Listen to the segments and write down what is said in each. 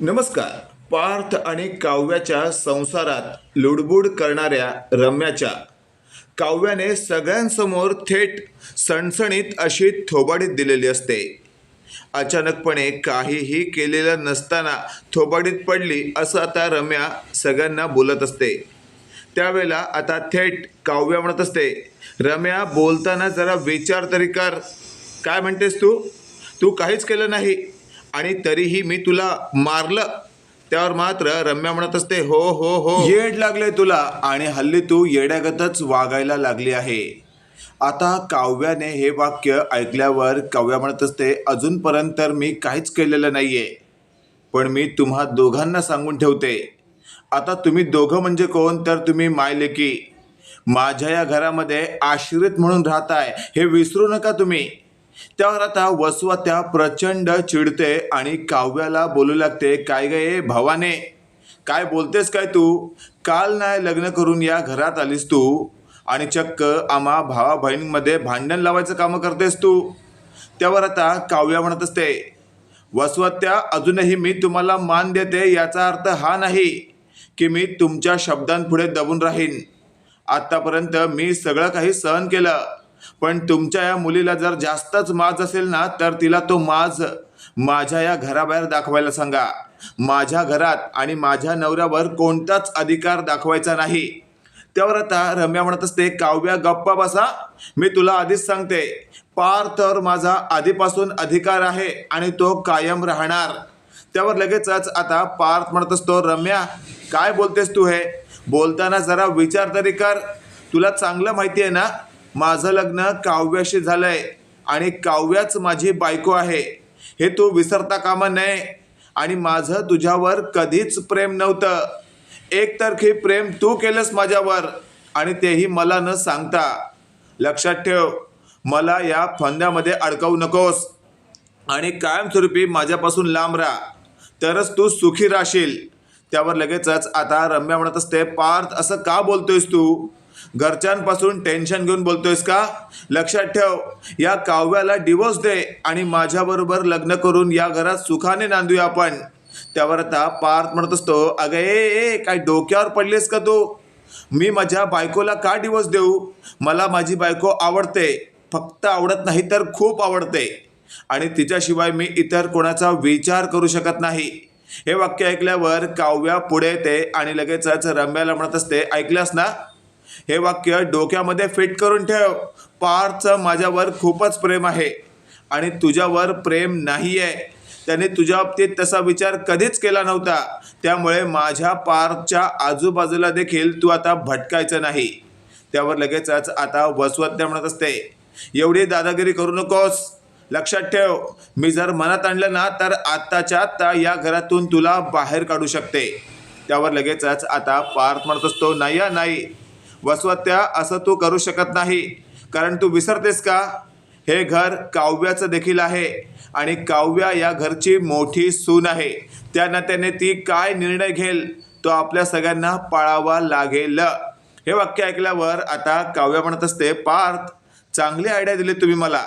नमस्कार. पार्थ आणि काव्याच्या संसारात लुडबुड करणाऱ्या रम्याच्या. काव्याने सगळ्यांसमोर थेट सणसणीत अशी थोबाडीत दिलेली असते. अचानकपणे काहीही केलेलं नसताना थोबाडीत पडली असं आता रम्या सगळ्यांना बोलत असते. त्यावेळेला आता थेट काव्या म्हणत असते रम्या बोलताना जरा विचार तरी कर. काय म्हणतेस तू? तू काहीच केलं नाही. आणि तरीही मी तुला मारलं. त्यावर मात्र रम्या म्हणत असते हो हो हो. येड लागले तुला आणि हल्ली तू येड्यागतच वागायला लागली आहे. आता काव्याने हे वाक्य ऐकल्यावर काव्या म्हणत असते अजूनपर्यंत तर मी काहीच केलेलं नाहीये पण मी तुम्हा दोघांना सांगून ठेवते. आता तुम्ही दोघं म्हणजे कोण? तर तुम्ही मायलेकी. माझ्या या घरामध्ये आश्रित म्हणून राहताय हे विसरू नका तुम्ही. त्यावर आता वसुवात्या प्रचंड चिडते आणि काव्याला बोलू लागते काय गे भावाने? काय बोलतेस काय तू? काल नाही लग्न करून या घरात आलीस तू? आणि चक्क आम्हा भावा बहिणींमध्ये भांडण लावायचं कामं करतेस तू? त्यावर आता काव्या म्हणत असते वसवत्या अजूनही मी तुम्हाला मान देते याचा अर्थ हा नाही की मी तुमच्या शब्दांपुढे दबून राहीन. आत्तापर्यंत मी सगळं काही सहन केलं. पण तुमच्या या मुलीला जर जास्तच माज असेल ना तर तिला तो माज माझ्या या घराबाहेर दाखवायला सांगा. माझ्या घरात आणि माझ्या नवऱ्यावर कोणताच अधिकार दाखवायचा नाही. त्यावर आता रम्या म्हणत असते काव्या गप्पा बसा. मी तुला आधीच सांगते पार तर माझा आधीपासून अधिकार आहे आणि तो कायम राहणार. त्यावर लगेचच आता पार्थ म्हणत असतो रम्या काय बोलतेस तू हे? बोलताना जरा विचार तरी कर. तुला चांगलं माहिती आहे ना माझं लग्न काव्याशी झालं आहे आणि काव्याच माझी बायको आहे. हे तू विसरता कामा नये. आणि माझं तुझ्यावर कधीच प्रेम नव्हतं. एकतर्फी प्रेम तू केलंस माझ्यावर आणि तेही मला न सांगता. लक्षात ठेव मला या फंद्यामध्ये अडकवू नकोस. आणि कायमस्वरूपी माझ्यापासून लांब राहा. तरच तू सुखी राहशील. त्यावर लगेचच आता रम्या म्हणत असते पार्थ असं का बोलतोयस तू? घरच्यांपासून टेन्शन घेऊन बोलतोयस का? लक्षात ठेव या काव्याला डिवोर्स दे आणि माझ्याबरोबर लग्न करून या घरात सुखाने नांदूया आपण. त्यावर आता पार्थ म्हणत असतो अगं ए ए काय डोक्यावर पडलीस का तू? मी माझ्या बायकोला का डिवोर्स देऊ? मला माझी बायको आवडते फक्त आवडत नाही तर खूप आवडते. आणि तिच्याशिवाय मी इतर कोणाचा विचार करू शकत नाही. हे वाक्य ऐकल्यावर काव्या पुढे येते आणि लगेचच रम्याला म्हणत असते ऐकल्यास ना? हे वाक्य डोक्यामध्ये फिट करून ठेव. पार्थचं माझ्यावर खूपच प्रेम आहे आणि तुझ्यावर प्रेम नाही आहे त्याने तुझ्या बाबतीत तसा विचार कधीच केला नव्हता. त्यामुळे माझ्या पार्थच्या आजूबाजूला देखील तू आता भटकायचं नाही. त्यावर लगेचच आता वसवत्या म्हणत असते. एवढी दादागिरी करू नकोस. लक्षात ठेव मी जर मनात आणलं ना तर आत्ताच्या आत्ता या घरातून तुला बाहेर काढू शकते. त्यावर लगेचच आता पार्थ म्हणत असतो नाही या नाही. वसवत्या असं तू करू शकत नाही. कारण तू विसरतेस का? हे घर काव्याचं देखील आहे आणि काव्या या घरची मोठी सून आहे. त्या नात्याने ती काय निर्णय घेईल तो आपल्या सगळ्यांना पाळावा लागेल. हे वाक्य ऐकल्यावर आता काव्या म्हणत असते पार्थ चांगली आयडिया दिली तुम्ही मला.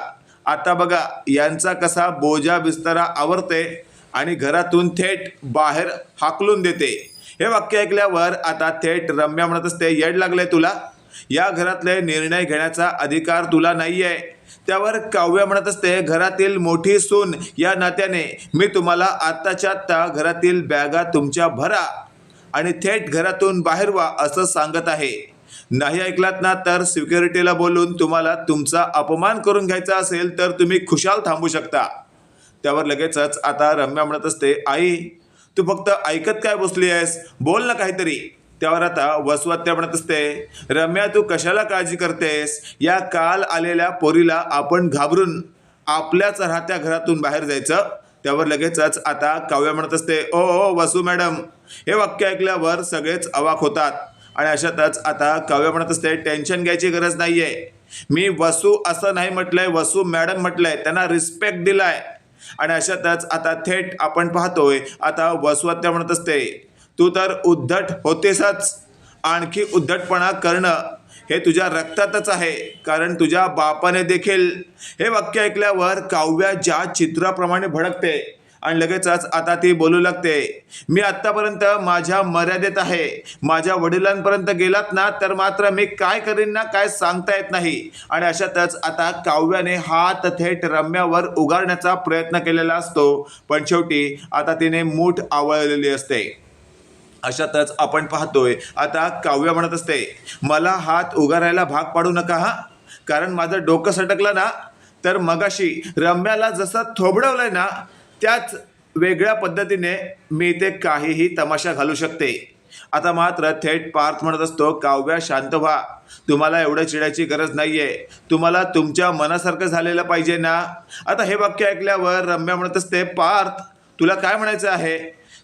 आता बघा यांचा कसा बोजा बिस्तारा आवरते आणि घरातून थेट बाहेर हाकलून देते. हे वाक्य ऐकल्यावर आता थेट रम्या म्हणत असते येड लागले तुला. या घरातले निर्णय घेण्याचा अधिकार तुला नाही आहे त्यावर काव्य म्हणत असते घरातील मोठी सून या नात्याने मी तुम्हाला आत्ताच्या आत्ता घरातील बॅगा तुमच्या भरा आणि थेट घरातून बाहेर व्हा असं सांगत आहे. नाही ऐकलात ना तर सिक्युरिटीला बोलून तुम्हाला तुमचा अपमान करून घ्यायचा असेल तर तुम्ही खुशाल थांबू शकता. त्यावर लगेचच आता रम्या म्हणत असते आई तू फक्त ऐकत काय बसली आहेस? बोल ना काहीतरी. त्यावर आता वसवात्या म्हणत असते रम्या तू कशाला काळजी करतेस? या काल आलेल्या पोरीला आपण घाबरून आपल्याच राहत्या घरातून बाहेर जायचं. त्यावर लगेचच आता काव्या म्हणत असते ओ ओ वसू मॅडम हे वाक्य ऐकल्यावर सगळेच अवाक होतात. आणि अशातच आता काव्य म्हणत असते टेन्शन घ्यायची गरज नाही आहे मी वसू असं नाही म्हटलंय वसू मॅडम म्हटलंय त्यांना रिस्पेक्ट दिलाय. आणि अशातच आता थेट आपण पाहतोय आता वसवात्या म्हणत असते तू तर उद्धट होतेसच. आणखी उद्धटपणा करणं हे तुझ्या रक्तातच आहे कारण तुझ्या बापाने देखील हे वाक्य ऐकल्यावर काव्या ज्या चित्राप्रमाणे भडकते आणि लगेचच आता ती बोलू लागते. मी आत्तापर्यंत माझ्या मर्यादेत आहे. माझ्या वडिलांपर्यंत गेलात ना तर मात्र मी काय करीन ना काय सांगता येत नाही. आणि अशातच आता काव्याने हात थेट रम्यावर उगारण्याचा प्रयत्न केलेला असतो. पण शेवटी आता तिने मूठ आवळलेली असते. अशातच आपण पाहतोय आता काव्य म्हणत असते मला हात उगारायला भाग पाडू नका हा? कारण माझं डोकं सटकलं ना तर मगाशी रम्याला जसं थोबडवलंय ना त्याच वेगळ्या पद्धतीने मी ते काहीही तमाशा घालू शकते. आता मात्र थेट पार्थ म्हणत असतो काव्या शांत व्हा. तुम्हाला एवढं चिडायची गरज नाहीये. तुम्हाला तुमच्या मनासारखं झालेलं पाहिजे ना. आता हे वाक्य ऐकल्यावर रम्या म्हणत असते पार्थ तुला काय म्हणायचं आहे?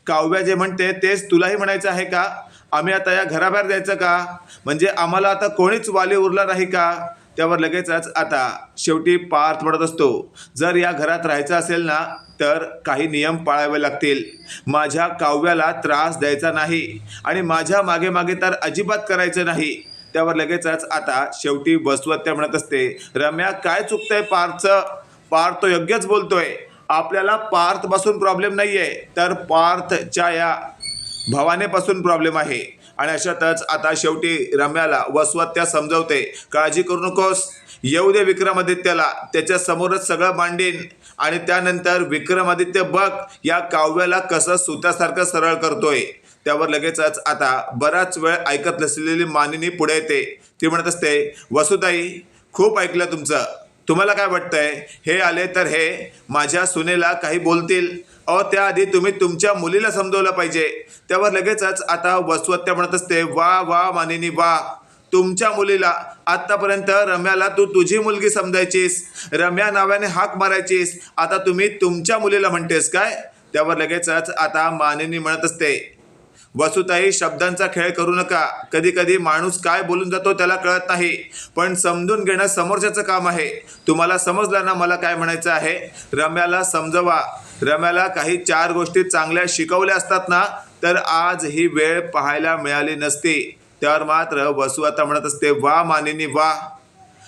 काव्या जे म्हणते तेच तुलाही म्हणायचं आहे का? आम्ही आता या घराबाहेर जायचं का? म्हणजे आम्हाला आता कोणीच वाली उरला नाही का? त्यावर लगेचच आता शेवटी पार्थ म्हणत असतो जर या घरात राहायचं असेल ना तर काही नियम पाळावे लागतील. माझ्या काव्याला त्रास द्यायचा नाही आणि माझ्या मागे मागे तर अजिबात करायचं नाही. त्यावर लगेचच आता शेवटी बसवत्या म्हणत असते रम्या काय चुकतंय पार्थचं पार्थ तो योग्यच बोलतोय. आपल्याला पार्थपासून प्रॉब्लेम नाही आहे तर पार्थच्या या भवानेपासून प्रॉब्लेम आहे. आणि अशातच आता शेवटी रम्याला वसवत्या समजवते. काळजी करू नकोस. येऊ दे विक्रमादित्याला. त्याच्या समोरच सगळं मांडीन. आणि त्यानंतर विक्रमादित्य बघ या काव्याला कसं सुतासारखं सरळ करतोय. त्यावर लगेचच आता बराच वेळ ऐकत नसलेली मानिनी पुढे येते. ती म्हणत असते वसुताई खूप ऐकलं तुमचं. तुम्हाला काय वाटतंय? हे आले तर हे माझ्या सुनेला काही बोलतील? अहो त्याआधी तुम्ही तुमच्या मुलीला समजवलं पाहिजे. त्यावर लगेचच आता वसवत्या म्हणत असते वा वा मानिनी वा. तुमच्या मुलीला आत्तापर्यंत रम्याला तू तुझी मुलगी समजायचीस. रम्या नावाने हाक मारायचीस. आता तुम्ही तुमच्या मुलीला म्हणतेस काय? त्यावर लगेचच आता मानिनी म्हणत असते. वसुताई शब्दांचा खेळ करू नका. कधी कधी माणूस काय बोलून जातो त्याला कळत नाही. पण समजून घेणं समोरच्याचं काम आहे. तुम्हाला समजलं ना मला काय म्हणायचं आहे? रम्याला समजवा. रम्याला काही चार गोष्टी चांगल्या शिकवल्या असतात ना तर आज ही वेळ पाहायला मिळाली नसती. त्यावर मात्र वसु आता म्हणत असते वा मानिनी वा.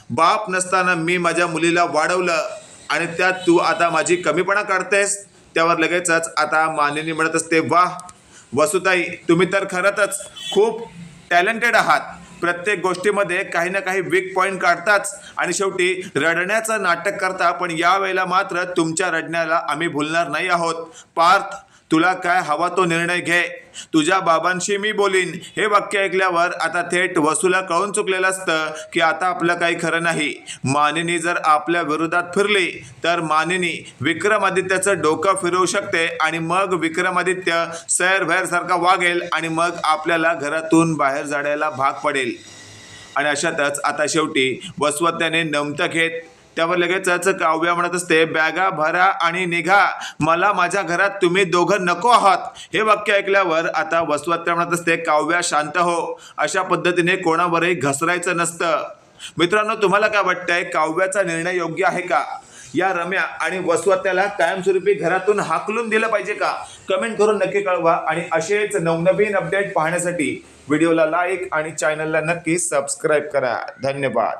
बाप नसताना मी माझ्या मुलीला वाढवलं आणि त्यात तू आता माझी कमीपणा काढतेस? त्यावर लगेचच आता मानिनी म्हणत असते वा. वसुताई तुम्ही तर खरंच खूप टॅलेंटेड आहात. प्रत्येक गोष्टीमध्ये काही ना काही वीक पॉईंट काढताच आणि शेवटी रडण्याचं नाटक करता पण यावेळेला मात्र तुमच्या रडण्याला आम्ही भुलणार नाही आहोत. पार्थ तुला काय हवा तो निर्णय घे. तुझ्या बाबांशी मी बोलीन. हे वाक्य ऐकल्यावर आता थेट वसूला कळून चुकलेलं असतं की आता आपलं काही खरं नाही. मानिनी जर आपल्या विरोधात फिरली तर मानिनी विक्रमादित्याचं डोकं फिरवू शकते आणि मग विक्रमादित्य सैर सारखा वागेल आणि मग आपल्याला घरातून बाहेर जाण्याला भाग पडेल. आणि अशातच आता शेवटी वसवत्याने नमतं घेत त्यावर लगेचच काव्या म्हणत असते बॅगा भरा आणि निघा. मला माझ्या घरात तुम्ही दोघं नको आहात. हे वाक्य ऐकल्यावर आता वसवत्या म्हणत असते काव्या शांत हो. अशा पद्धतीने कोणावरही घसरायचं नसतं. मित्रांनो तुम्हाला काय वाटतंय काव्याचा निर्णय योग्य आहे का? या रम्या आणि वसवत्याला कायमस्वरूपी घरातून हाकलून दिलं पाहिजे का? कमेंट करून नक्की कळवा आणि असेच नवनवीन अपडेट पाहण्यासाठी व्हिडिओला लाईक आणि चॅनलला नक्की सबस्क्राईब करा. धन्यवाद.